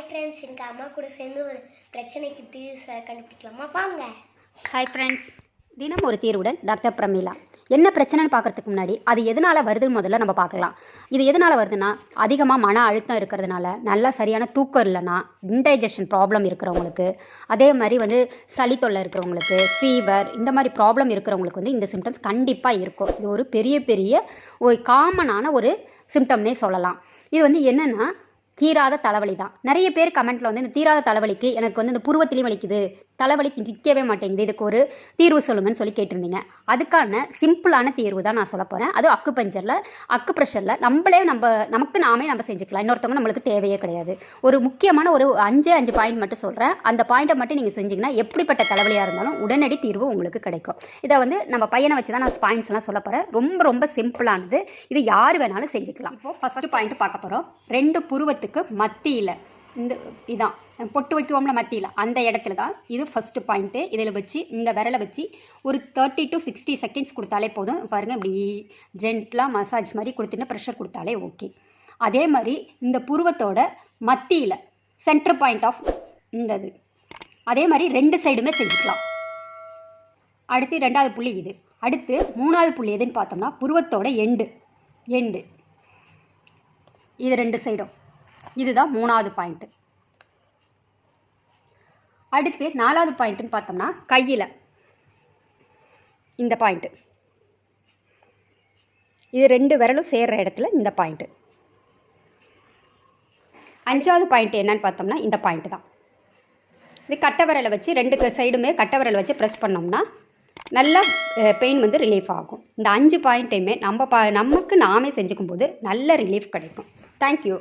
Hi friends எனக்கு அம்மா கூட சேர்ந்து ஒரு பிரச்சனைக்கு தீர்வு கண்டுபிடிக்கலாமா? வாங்க. ஹாய் ஃப்ரெண்ட்ஸ் தினம் ஒரு தீர்வுடன் டாக்டர் பிரமிளா. என்ன பிரச்சனைன்னு பார்க்குறதுக்கு முன்னாடி அது எதனால் வருதுன்னு முதல்ல நம்ம பார்க்கலாம். இது எதனால் வருதுன்னா அதிகமாக மன அழுத்தம் இருக்கிறதுனால நல்லா சரியான தூக்கம் இல்லைன்னா இன்டைஜஷன் ப்ராப்ளம் இருக்கிறவங்களுக்கு அதே மாதிரி வந்து சளி தொல்லை இருக்கிறவங்களுக்கு ஃபீவர் இந்த மாதிரி ப்ராப்ளம் இருக்கிறவங்களுக்கு வந்து இந்த சிம்டம்ஸ் கண்டிப்பாக இருக்கும். இது ஒரு பெரிய பெரிய ஒரு காமனான ஒரு சிம்டம்னே சொல்லலாம். இது வந்து என்னென்னா தீராத தலைவலி தான் நிறைய பேர் கமெண்ட்டில் வந்து இந்த தீராத தலைவலிக்கு எனக்கு வந்து இந்த புருவத்திலையும் வலிக்குது. தலைவலி நிற்கவே மாட்டேங்குது. இதுக்கு ஒரு தீர்வு சொல்லுங்கன்னு சொல்லி கேட்டிருந்தீங்க. அதுக்கான சிம்பிளான தீர்வு தான் நான் சொல்ல போகிறேன் அது அக்கு பஞ்சரில் அக்கு ப்ரெஷரில் நம்மளே நம்ம நமக்கு நாமே நம்ம செஞ்சுக்கலாம். இன்னொருத்தவங்க நம்மளுக்கு தேவையே கிடையாது. ஒரு முக்கியமான ஒரு அஞ்சு அஞ்சு பாயிண்ட் மட்டும் சொல்கிறேன் அந்த பாயிண்ட்டை மட்டும் நீங்கள் செஞ்சீங்கன்னா எப்படிப்பட்ட தலைவலியாக இருந்தாலும் உடனடி தீர்வு உங்களுக்கு கிடைக்கும். இதை வந்து நம்ம பையனை வச்சு தான் நான் பாயிண்ட்ஸ் எல்லாம் சொல்ல போகிறேன் ரொம்ப ரொம்ப சிம்பிளானது இது யார் வேணாலும் செஞ்சுக்கலாம். இப்போ ஃபஸ்ட்டு பாயிண்ட் பார்க்க போகிறோம் ரெண்டு புருவத்துக்கு மத்தியில் இந்த இதான் பொட்டு வைக்குவோம்ல மத்தியில் அந்த இடத்துல தான் இது ஃபஸ்ட்டு பாயிண்ட்டு இதில் வச்சு இந்த விரலை வச்சு ஒரு தேர்ட்டி டு சிக்ஸ்டி செகண்ட்ஸ் கொடுத்தாலே போதும். பாருங்கள் இப்படி ஜென்ட்லாக மசாஜ் மாதிரி கொடுத்துட்டு ப்ரெஷர் கொடுத்தாலே ஓகே அதே மாதிரி இந்த புருவத்தோட மத்தியில் சென்டர் பாயிண்ட் ஆஃப் இந்த இது. அதே மாதிரி ரெண்டு சைடுமே செஞ்சுக்கலாம். அடுத்து ரெண்டாவது புள்ளி இது. அடுத்து மூணாவது புள்ளி எதுன்னு பார்த்தோம்னா புருவத்தோட எண்டு எண்டு இது ரெண்டு சைடும் இதுதான் மூணாவது பாயிண்ட்டு அடுத்து நாலாவது பாயிண்ட்டுன்னு பார்த்தோம்னா கையில். இந்த பாயிண்ட்டு இது ரெண்டு விரலும் சேர்கிற இடத்துல இந்த பாயிண்ட்டு அஞ்சாவது பாயிண்ட் என்னன்னு பார்த்தோம்னா இந்த பாயிண்ட்டு தான். இது கட்டை விரலை வச்சு ரெண்டு சைடுமே கட்டை விரலை வச்சு ப்ரெஸ் பண்ணோம்னா நல்லா பெயின் வந்து ரிலீஃப் ஆகும். இந்த அஞ்சு பாயிண்ட்டையுமே நம்ம பா நமக்கு நாமே செஞ்சுக்கும் போது நல்ல ரிலீஃப் கிடைக்கும். தேங்க்யூ